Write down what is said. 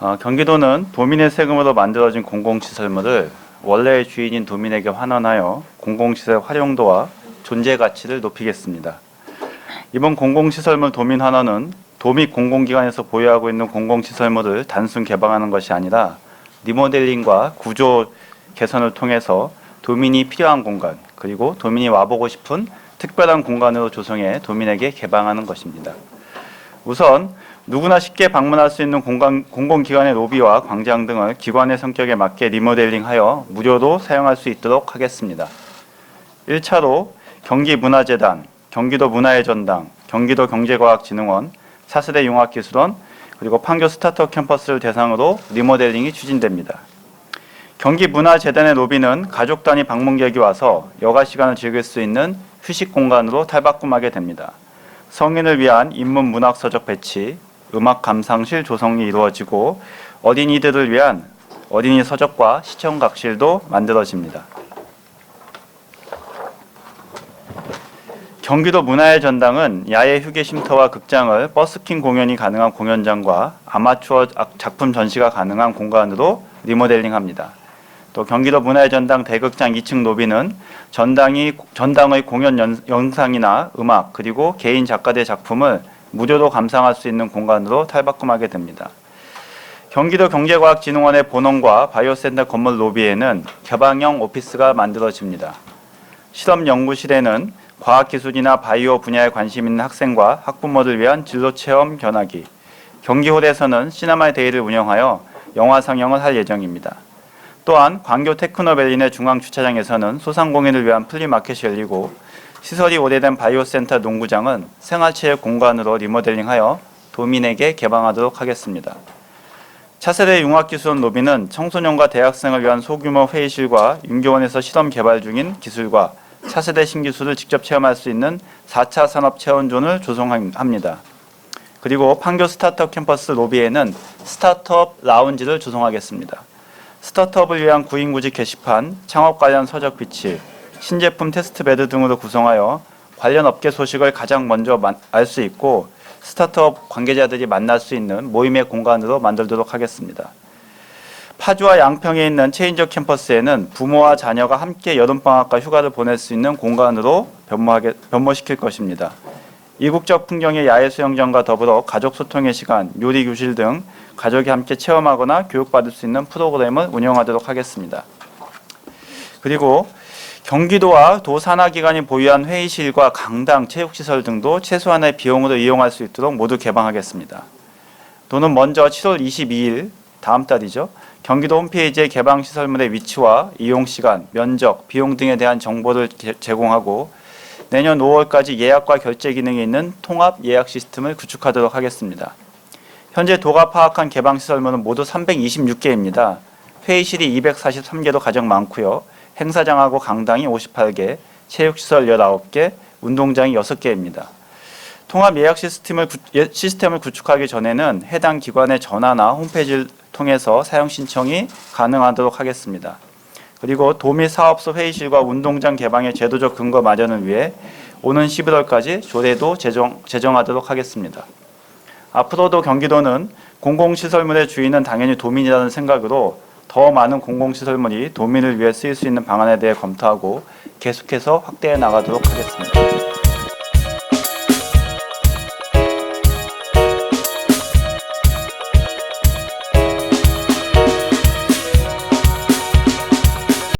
어, 경기도는 도민의 세금으로 만들어진 공공시설물을 원래의 주인인 도민에게 환원하여 공공시설 활용도와 존재 가치를 높이겠습니다. 이번 공공시설물 도민 환원은 도민 공공기관에서 보유하고 있는 공공시설물을 단순 개방하는 것이 아니라 리모델링과 구조 개선을 통해서 도민이 필요한 공간 그리고 도민이 와보고 싶은 특별한 공간으로 조성해 도민에게 개방하는 것입니다. 우선 누구나 쉽게 방문할 수 있는 공간, 공공기관의 로비와 광장 등을 기관의 성격에 맞게 리모델링하여 무료로 사용할 수 있도록 하겠습니다. 1차로 경기문화재단, 경기도 문화의 전당, 경기도 경제과학진흥원, 차세대 융합기술원, 그리고 판교 스타트업 캠퍼스를 대상으로 리모델링이 추진됩니다. 경기문화재단의 로비는 가족 단위 방문객이 와서 여가 시간을 즐길 수 있는 휴식 공간으로 탈바꿈하게 됩니다. 성인을 위한 인문 문학 서적 배치, 음악 감상실 조성이 이루어지고 어린이들을 위한 어린이 서적과 시청 각실도 만들어집니다. 경기도 문화의 전당은 야외 휴게 쉼터와 극장을 버스킹 공연이 가능한 공연장과 아마추어 악- 작품 전시가 가능한 공간으로 리모델링합니다. 또 경기도 문화의 전당 대극장 2층 로비는 전당이 전당의 공연 연- 영상이나 음악 그리고 개인 작가들의 작품을 무료로 감상할 수 있는 공간으로 탈바꿈하게 됩니다. 경기도 경제과학진흥원의 본원과 바이오센터 건물 로비에는 개방형 오피스가 만들어집니다. 실험 연구실에는 과학기술이나 바이오 분야에 관심 있는 학생과 학부모를 위한 진로 체험 견학이, 경기홀에서는 시네마 데이를 운영하여 영화 상영을 할 예정입니다. 또한 광교 테크노밸리 내 중앙 주차장에서는 소상공인을 위한 플리마켓이 열리고 시설이 오래된 바이오센터 농구장은 생활체육 공간으로 리모델링하여 도민에게 개방하도록 하겠습니다. 차세대 융합기술원 로비는 청소년과 대학생을 위한 소규모 회의실과 윤교원에서 실험 개발 중인 기술과 차세대 신기술을 직접 체험할 수 있는 4차 산업 체험존을 조성합니다. 그리고 판교 스타트업 캠퍼스 로비에는 스타트업 라운지를 조성하겠습니다. 스타트업을 위한 구인구직 게시판, 창업 관련 서적 비치, 신제품 테스트베드 등으로 구성하여 관련 업계 소식을 가장 먼저 알 수 있고 스타트업 관계자들이 만날 수 있는 모임의 공간으로 만들도록 하겠습니다. 파주와 양평에 있는 체인저 캠퍼스에는 부모와 자녀가 함께 여름방학과 휴가를 보낼 수 있는 공간으로 변모하게, 변모시킬 것입니다. 이국적 풍경의 야외 수영장과 더불어 가족 소통의 시간, 요리 교실 등 가족이 함께 체험하거나 교육받을 수 있는 프로그램을 운영하도록 하겠습니다. 그리고 경기도와 도 산하기관이 보유한 회의실과 강당, 체육시설 등도 최소한의 비용으로 이용할 수 있도록 모두 개방하겠습니다. 도는 먼저 7월 22일 다음 달이죠. 경기도 홈페이지에 개방 시설물의 위치와 이용 시간, 면적, 비용 등에 대한 정보를 제- 제공하고 내년 5월까지 예약과 결제 기능이 있는 통합 예약 시스템을 구축하도록 하겠습니다. 현재 도가 파악한 개방 시설물은 모두 326개입니다. 회의실이 243개로 가장 많고요. 행사장하고 강당이 58개, 체육시설 19개, 운동장이 6개입니다. 통합 예약 시스템을, 구, 예- 시스템을 구축하기 전에는 해당 기관의 전화나 홈페이지를 통해서 사용 신청이 가능하도록 하겠습니다. 그리고 도미 사업소 회의실과 운동장 개방의 제도적 근거 마련을 위해 오는 11월까지 조례도 제정, 제정하도록 하겠습니다. 앞으로도 경기도는 공공시설물의 주인은 당연히 도민이라는 생각으로 더 많은 공공시설물이 도민을 위해 쓰일 수 있는 방안에 대해 검토하고 계속해서 확대해 나가도록 하겠습니다.